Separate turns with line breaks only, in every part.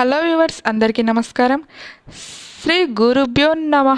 Hello viewers అందరికీ నమస్కారం. శ్రీ గురుభ్యో నమ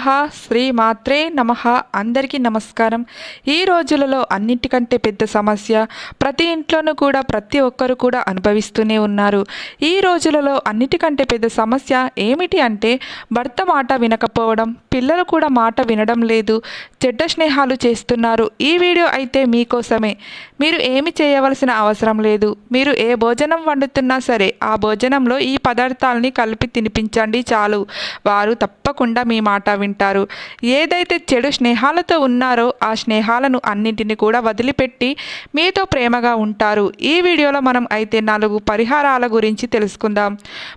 శ్రీ మాత్రే నమ అందరికీ నమస్కారం. ఈ రోజులలో అన్నిటికంటే పెద్ద సమస్య ప్రతి ఇంట్లోనూ కూడా ప్రతి ఒక్కరు కూడా అనుభవిస్తూనే ఉన్నారు. ఈ రోజులలో అన్నిటికంటే పెద్ద సమస్య ఏమిటి అంటే భర్త మాట వినకపోవడం పిల్లలు కూడా మాట వినడం లేదు చెడ్డ స్నేహాలు చేస్తున్నారు. ఈ వీడియో అయితే మీకోసమే. మీరు ఏమి చేయవలసిన అవసరం లేదు. మీరు ఏ భోజనం వండుతున్నా సరే ఆ భోజనంలో ఈ పదార్థం పదార్థాలని కలిపి తినిపించండి చాలు. వారు తప్పకుండా మీ మాట వింటారు. ఏదైతే చెడు స్నేహాలతో ఉన్నారో ఆ స్నేహాలను అన్నింటిని కూడా వదిలిపెట్టి మీతో ప్రేమగా ఉంటారు. ఈ వీడియోలో మనం అయితే నాలుగు పరిహారాల గురించి తెలుసుకుందాం.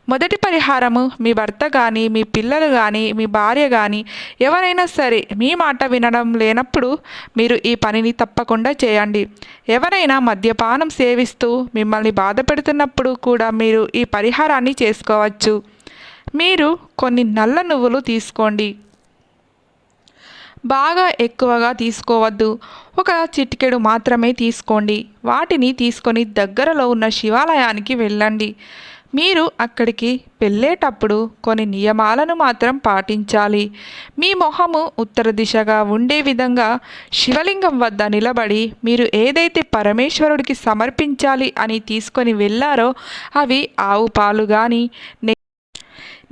మొదటి పరిహారము మీ భర్త కానీ మీ పిల్లలు కానీ మీ భార్య కానీ ఎవరైనా సరే మీ మాట వినడం లేనప్పుడు మీరు ఈ పనిని తప్పకుండా చేయండి. ఎవరైనా మద్యపానం సేవిస్తూ మిమ్మల్ని బాధ పెడుతున్నప్పుడు కూడా మీరు ఈ పరిహారాన్ని తీసుకోవచ్చు. మీరు కొన్ని నల్ల నువ్వులు తీసుకోండి. బాగా ఎక్కువగా తీసుకోవద్దు. ఒక చిటికెడు మాత్రమే తీసుకోండి. వాటిని తీసుకొని దగ్గరలో ఉన్న శివాలయానికి వెళ్ళండి. మీరు అక్కడికి వెళ్ళేటప్పుడు కొన్ని నియమాలను మాత్రం పాటించాలి. మీ మొహము ఉత్తర దిశగా ఉండే విధంగా శివలింగం వద్ద నిలబడి మీరు ఏదైతే పరమేశ్వరుడికి సమర్పించాలి అని తీసుకొని వెళ్ళారో అవి ఆవు పాలు కానీ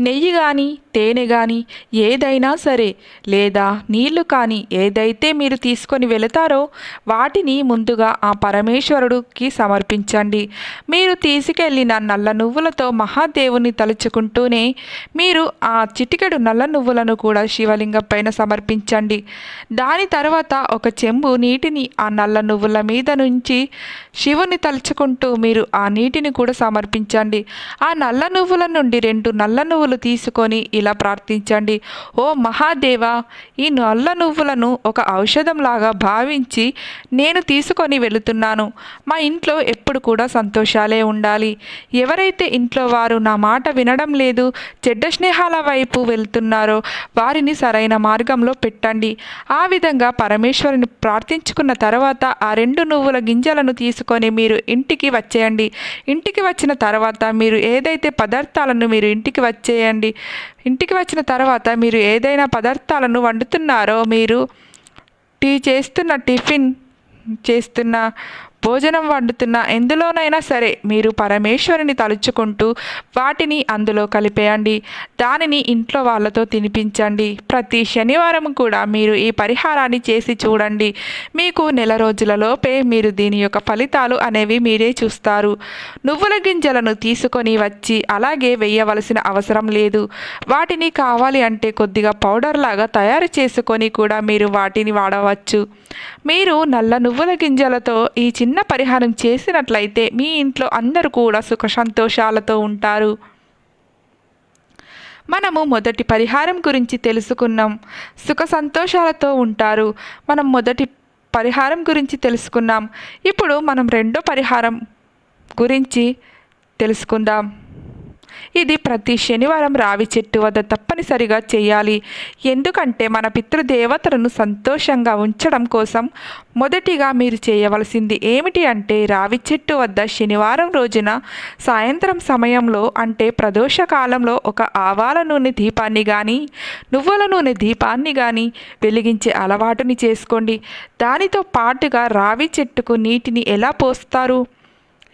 నెయ్యి కానీ తేనె కానీ ఏదైనా సరే లేదా నీళ్ళు కానీ ఏదైతే మీరు తీసుకొని వెళతారో వాటిని ముందుగా ఆ పరమేశ్వరుడికి సమర్పించండి. మీరు తీసుకెళ్ళిన నల్ల నువ్వులతో మహాదేవుని తలుచుకుంటూనే మీరు ఆ చిటికెడు నల్ల నువ్వులను కూడా శివలింగం పైన సమర్పించండి. దాని తర్వాత ఒక చెంబు నీటిని ఆ నల్ల నువ్వుల మీద నుంచి శివుని తలుచుకుంటూ మీరు ఆ నీటిని కూడా సమర్పించండి. ఆ నల్ల నువ్వుల నుండి రెండు నల్ల నువ్వులు తీసుకొని ఇలా ప్రార్థించండి. ఓ మహాదేవ ఈ నల్ల నువ్వులను ఒక ఔషధంలాగా భావించి నేను తీసుకొని వెళుతున్నాను. మా ఇంట్లో ఎప్పుడు కూడా సంతోషాలే ఉండాలి. ఎవరైతే ఇంట్లో వారు నా మాట వినడం లేదు చెడ్డ స్నేహాల వైపు వెళ్తున్నారో వారిని సరైన మార్గంలో పెట్టండి. ఆ విధంగా పరమేశ్వరుని ప్రార్థించుకున్న తర్వాత ఆ రెండు నువ్వుల గింజలను తీసుకొని మీరు ఇంటికి వచ్చేయండి. ఇంటికి వచ్చిన తర్వాత మీరు ఏదైతే పదార్థాలను మీరు ఇంటికి వచ్చే చేయండి. ఇంటికి వచ్చిన తర్వాత మీరు ఏదైనా పదార్థాలను వండుతున్నారో మీరు టీ చేస్తున్న టిఫిన్ చేస్తున్న భోజనం వండుతున్న ఎందులోనైనా సరే మీరు పరమేశ్వరుని తలుచుకుంటూ వాటిని అందులో కలిపేయండి. దానిని ఇంట్లో వాళ్ళతో తినిపించండి. ప్రతి శనివారం కూడా మీరు ఈ పరిహారాన్ని చేసి చూడండి. మీకు నెల రోజులలోపే మీరు దీని యొక్క ఫలితాలు అనేవి మీరే చూస్తారు. నువ్వుల గింజలను తీసుకొని వచ్చి అలాగే వేయవలసిన అవసరం లేదు. వాటిని కావాలి అంటే కొద్దిగా పౌడర్ లాగా తయారు చేసుకొని కూడా మీరు వాటిని వాడవచ్చు. మీరు నల్ల నువ్వుల గింజలతో ఈ చిన్న పరిహారం చేసినట్లయితే మీ ఇంట్లో అందరూ కూడా సుఖ సంతోషాలతో ఉంటారు. మనము మొదటి పరిహారం గురించి తెలుసుకున్నాం. సుఖ సంతోషాలతో ఉంటారు. మనం మొదటి పరిహారం గురించి తెలుసుకున్నాం. ఇప్పుడు మనం రెండో పరిహారం గురించి తెలుసుకుందాం. ఇది ప్రతి శనివారం రావి చెట్టు వద్ద తప్పనిసరిగా చేయాలి. ఎందుకంటే మన పితృదేవతలను సంతోషంగా ఉంచడం కోసం మొదటిగా మీరు చేయవలసింది ఏమిటి అంటే రావి చెట్టు వద్ద శనివారం రోజున సాయంత్రం సమయంలో అంటే ప్రదోష కాలంలో ఒక ఆవాల నూనె దీపాన్ని కానీ నువ్వుల నూనె దీపాన్ని కానీ వెలిగించే అలవాటుని చేసుకోండి. దానితో పాటుగా రావి చెట్టుకు నీటిని ఎలా పోస్తారు?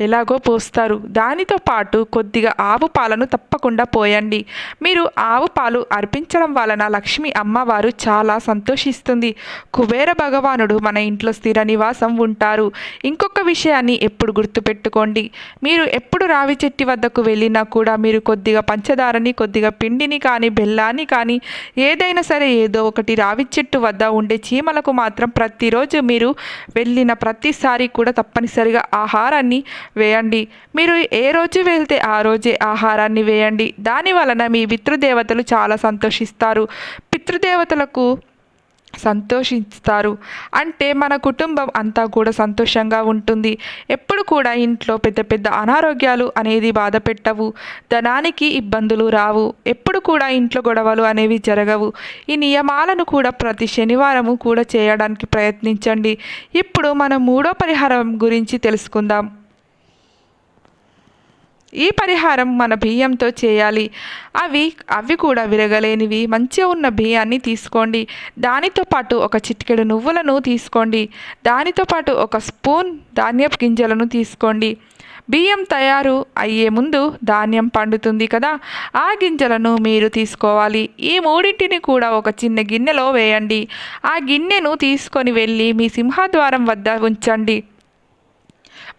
ఎలాగో పోస్తారు. దానితో పాటు కొద్దిగా ఆవు పాలను తప్పకుండా పోయండి. మీరు ఆవు పాలు అర్పించడం వలన లక్ష్మి అమ్మవారు చాలా సంతోషిస్తుంది. కుబేర భగవానుడు మన ఇంట్లో స్థిర నివాసం ఉంటారు. ఇంకొక విషయాన్ని ఎప్పుడు గుర్తుపెట్టుకోండి. మీరు ఎప్పుడు రావి చెట్టు వద్దకు వెళ్ళినా కూడా మీరు కొద్దిగా పంచదారని కొద్దిగా పిండిని కానీ బెల్లాన్ని కానీ ఏదైనా సరే ఏదో ఒకటి రావి చెట్టు వద్ద ఉండే చీమలకు మాత్రం ప్రతిరోజు మీరు వెళ్ళిన ప్రతిసారి కూడా తప్పనిసరిగా ఆహారాన్ని వేయండి. మీరు ఏ రోజు వెళ్తే ఆ రోజే ఆహారాన్ని వేయండి. దాని వలన మీ పితృదేవతలు చాలా సంతోషిస్తారు. పితృదేవతలకు సంతోషిస్తారు. అంటే మన కుటుంబం అంతా కూడా సంతోషంగా ఉంటుంది. ఎప్పుడు కూడా ఇంట్లో పెద్ద పెద్ద అనారోగ్యాలు అనేది బాధ పెట్టవు. ధనానికి ఇబ్బందులు రావు. ఎప్పుడు కూడా ఇంట్లో గొడవలు అనేవి జరగవు. ఈ నియమాలను కూడా ప్రతి శనివారము కూడా చేయడానికి ప్రయత్నించండి. ఇప్పుడు మనం మూడో పరిహారం గురించి తెలుసుకుందాం. ఈ పరిహారం మన బియ్యంతో చేయాలి. అవి అవి కూడా విరగలేనివి. మంచిగా ఉన్న బియ్యాన్ని తీసుకోండి. దానితో పాటు ఒక చిటికెడు నువ్వులను తీసుకోండి. దానితో పాటు ఒక స్పూన్ ధాన్యపు గింజలను తీసుకోండి. బియ్యం తయారు అయ్యే ముందు ధాన్యం పండుతుంది కదా. ఆ గింజలను మీరు తీసుకోవాలి. ఈ మూడింటిని కూడా ఒక చిన్న గిన్నెలో వేయండి. ఆ గిన్నెను తీసుకొని వెళ్ళి మీ సింహద్వారం వద్ద ఉంచండి.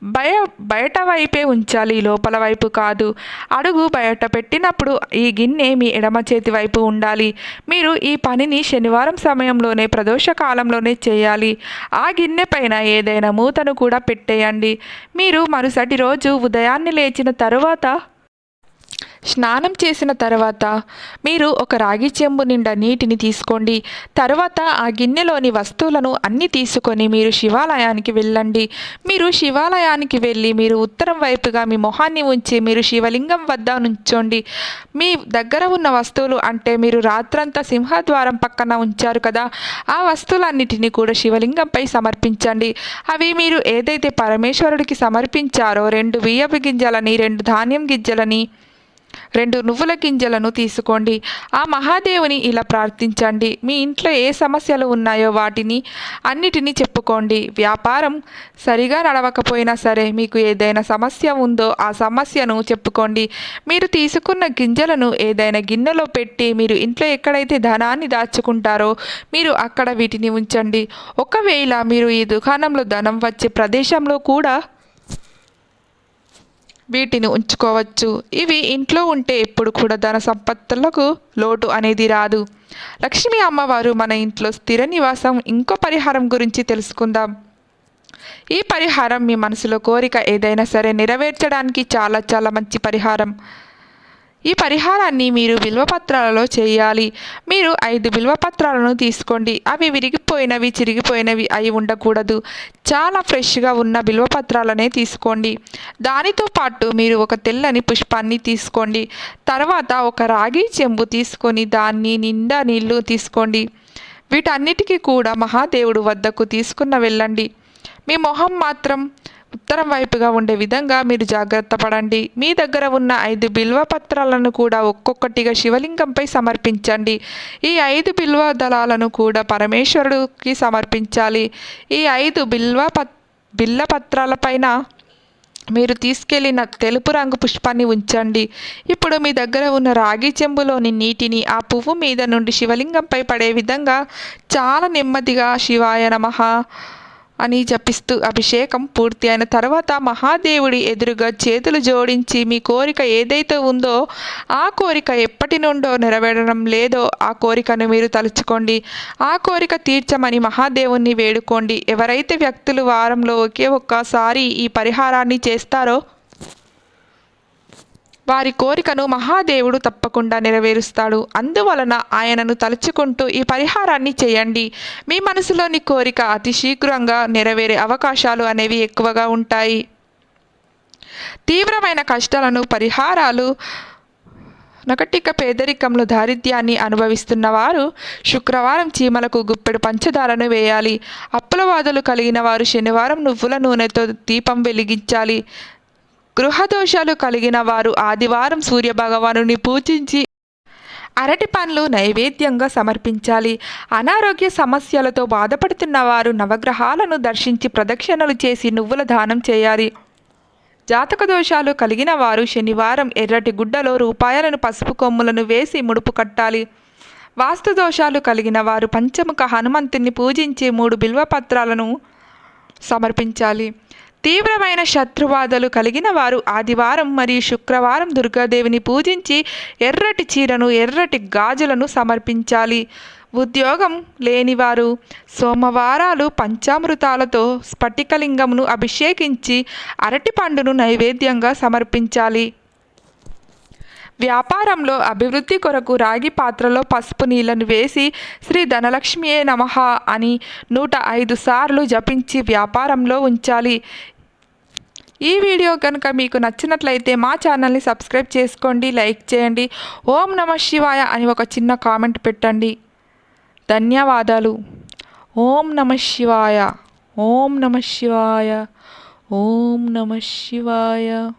బయ బయట వైపే ఉంచాలి లోపల వైపు కాదు. అడుగు బయట పెట్టినప్పుడు ఈ గిన్నె మీ ఎడమ చేతి వైపు ఉండాలి. మీరు ఈ పనిని శనివారం సమయంలోనే ప్రదోష కాలంలోనే చేయాలి. ఆ గిన్నె పైన ఏదైనా మూతను కూడా పెట్టేయండి. మీరు మరుసటి రోజు ఉదయాన్నే లేచిన తరువాత స్నానం చేసిన తర్వాత మీరు ఒక రాగి చెంబు నిండా నీటిని తీసుకోండి. తర్వాత ఆ గిన్నెలోని వస్తువులను అన్ని తీసుకొని మీరు శివాలయానికి వెళ్ళండి. మీరు శివాలయానికి వెళ్ళి మీరు ఉత్తరం వైపుగా మీ మొహాన్ని ఉంచి మీరు శివలింగం వద్ద నుంచోండి. మీ దగ్గర ఉన్న వస్తువులు అంటే మీరు రాత్రంతా సింహద్వారం పక్కన ఉంచారు కదా ఆ వస్తువులన్నిటినీ కూడా శివలింగంపై సమర్పించండి. అవి మీరు ఏదైతే పరమేశ్వరుడికి సమర్పించారో రెండు బియ్యపు గింజలని రెండు ధాన్యం గింజలని రెండు నువ్వుల గింజలను తీసుకోండి. ఆ మహాదేవుని ఇలా ప్రార్థించండి. మీ ఇంట్లో ఏ సమస్యలు ఉన్నాయో వాటిని అన్నిటినీ చెప్పుకోండి. వ్యాపారం సరిగా నడవకపోయినా సరే మీకు ఏదైనా సమస్య ఉందో ఆ సమస్యను చెప్పుకోండి. మీరు తీసుకున్న గింజలను ఏదైనా గిన్నెలో పెట్టి మీరు ఇంట్లో ఎక్కడైతే ధనాన్ని దాచుకుంటారో మీరు అక్కడ వీటిని ఉంచండి. ఒకవేళ మీరు ఈ దుకాణంలో ధనం వచ్చే ప్రదేశంలో కూడా వీటిని ఉంచుకోవచ్చు. ఇవి ఇంట్లో ఉంటే ఎప్పుడు కూడా ధన సంపత్తులకు లోటు అనేది రాదు. లక్ష్మీ అమ్మవారు మన ఇంట్లో స్థిర నివాసం ఇంకో పరిహారం గురించి తెలుసుకుందాం. ఈ పరిహారం మీ మనసులో కోరిక ఏదైనా సరే నెరవేర్చడానికి చాలా చాలా మంచి పరిహారం. ఈ పరిహారాన్ని మీరు బిల్వపత్రాలలో చేయాలి. మీరు ఐదు బిల్వపత్రాలను తీసుకోండి. అవి విరిగిపోయినవి చిరిగిపోయినవి అయి ఉండకూడదు. చాలా ఫ్రెష్గా ఉన్న బిల్వపత్రాలనే తీసుకోండి. దానితో పాటు మీరు ఒక తెల్లని పుష్పాన్ని తీసుకోండి. తర్వాత ఒక రాగి చెంబు తీసుకొని దాన్ని నిండా నీళ్ళు తీసుకోండి. వీటన్నిటికీ కూడా మహాదేవుడు వద్దకు తీసుకున్న వెళ్ళండి. మీ మొహం మాత్రం ఉత్తరం వైపుగా ఉండే విధంగా మీరు జాగ్రత్త పడండి. మీ దగ్గర ఉన్న ఐదు బిల్వ పత్రాలను కూడా ఒక్కొక్కటిగా శివలింగంపై సమర్పించండి. ఈ ఐదు బిల్వ దళాలను కూడా పరమేశ్వరుడికి సమర్పించాలి. ఈ ఐదు బిల్వ పత్ బిల్ల పత్రాలపైన మీరు తీసుకెళ్ళిన తెలుపు రంగు పుష్పాన్ని ఉంచండి. ఇప్పుడు మీ దగ్గర ఉన్న రాగి చెంబులోని నీటిని ఆ పువ్వు మీద నుండి శివలింగంపై పడే విధంగా చాలా నెమ్మదిగా శివాయ నమః. అని జపిస్తూ అభిషేకం పూర్తి అయిన తర్వాత మహాదేవుడి ఎదురుగా చేతులు జోడించి మీ కోరిక ఏదైతే ఉందో ఆ కోరిక ఎప్పటి నుండో నెరవేరడం లేదో ఆ కోరికను మీరు తలుచుకోండి. ఆ కోరిక తీర్చమని మహాదేవుణ్ణి వేడుకోండి. ఎవరైతే వ్యక్తులు వారంలో ఒకే ఒక్కసారి ఈ పరిహారాన్ని చేస్తారో వారి కోరికను మహాదేవుడు తప్పకుండా నెరవేరుస్తాడు. అందువలన ఆయనను తలుచుకుంటూ ఈ పరిహారాన్ని చేయండి. మీ మనసులోని కోరిక అతి శీఘ్రంగా నెరవేరే అవకాశాలు అనేవి ఎక్కువగా ఉంటాయి. తీవ్రమైన కష్టాలను పరిహారాలు నకటిక పేదరికంలో దారిద్ర్యాన్ని అనుభవిస్తున్న వారు శుక్రవారం చీమలకు గుప్పెడు పంచదారను వేయాలి. అప్పులవాదులు కలిగిన వారు శనివారం నువ్వుల నూనెతో దీపం వెలిగించాలి. గృహదోషాలు కలిగిన వారు ఆదివారం సూర్యభగవానుని పూజించి అరటి పండ్లు నైవేద్యంగా సమర్పించాలి. అనారోగ్య సమస్యలతో బాధపడుతున్న వారు నవగ్రహాలను దర్శించి ప్రదక్షిణలు చేసి నువ్వుల దానం చేయాలి. జాతక దోషాలు కలిగిన వారు శనివారం ఎర్రటి గుడ్డలో రూపాయలను పసుపు కొమ్ములను వేసి ముడుపు కట్టాలి. వాస్తు దోషాలు కలిగిన వారు పంచముఖ హనుమంతుని పూజించి మూడు బిల్వపత్రాలను సమర్పించాలి. తీవ్రమైన శత్రువాదలు కలిగిన వారు ఆదివారం మరియు శుక్రవారం దుర్గాదేవిని పూజించి ఎర్రటి చీరను ఎర్రటి గాజులను సమర్పించాలి. ఉద్యోగం లేనివారు సోమవారాలు పంచామృతాలతో స్ఫటికలింగమును అభిషేకించి అరటి పండును నైవేద్యంగా సమర్పించాలి. వ్యాపారంలో అభివృద్ధి కొరకు రాగి పాత్రలో పసుపు నీళ్ళను వేసి శ్రీ ధనలక్ష్మియే నమః అని నూట ఐదు సార్లు జపించి వ్యాపారంలో ఉంచాలి. ఈ వీడియో కనుక మీకు నచ్చినట్లయితే మా ఛానల్ని సబ్స్క్రైబ్ చేసుకోండి లైక్ చేయండి. ఓం నమ శివాయ అని ఒక చిన్న కామెంట్ పెట్టండి. ధన్యవాదాలు. ఓం నమ శివాయ. ఓం నమ శివాయ. ఓం నమ శివాయ.